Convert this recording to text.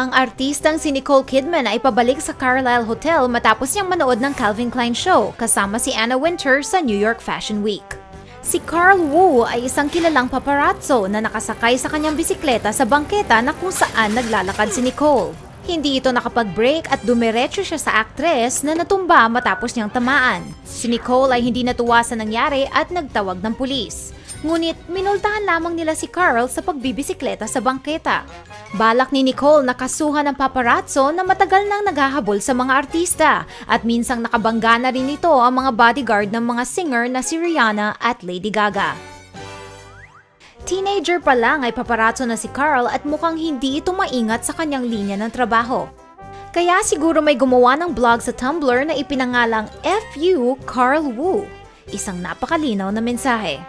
Ang artistang si Nicole Kidman ay pabalik sa Carlisle Hotel matapos niyang manood ng Calvin Klein show kasama si Anna Wintour sa New York Fashion Week. Si Carl Wu ay isang kilalang paparazzo na nakasakay sa kanyang bisikleta sa bangketa na kung saan naglalakad si Nicole. Hindi ito nakapag-break at dumiretso siya sa aktres na natumba matapos niyang tamaan. Si Nicole ay hindi natuwa sa nangyari at nagtawag ng pulis. Ngunit minultahan lamang nila si Carl sa pagbibisikleta sa bangketa. Balak ni Nicole na kasuhan ng paparazzo na matagal nang naghahabol sa mga artista at minsang nakabangga na rin ito ang mga bodyguard ng mga singer na si Rihanna at Lady Gaga. Teenager pa lang ay paparazzo na si Carl at mukhang hindi ito maingat sa kanyang linya ng trabaho. Kaya siguro may gumawa ng blog sa Tumblr na ipinangalang FU Carl Wu. Isang napakalinaw na mensahe.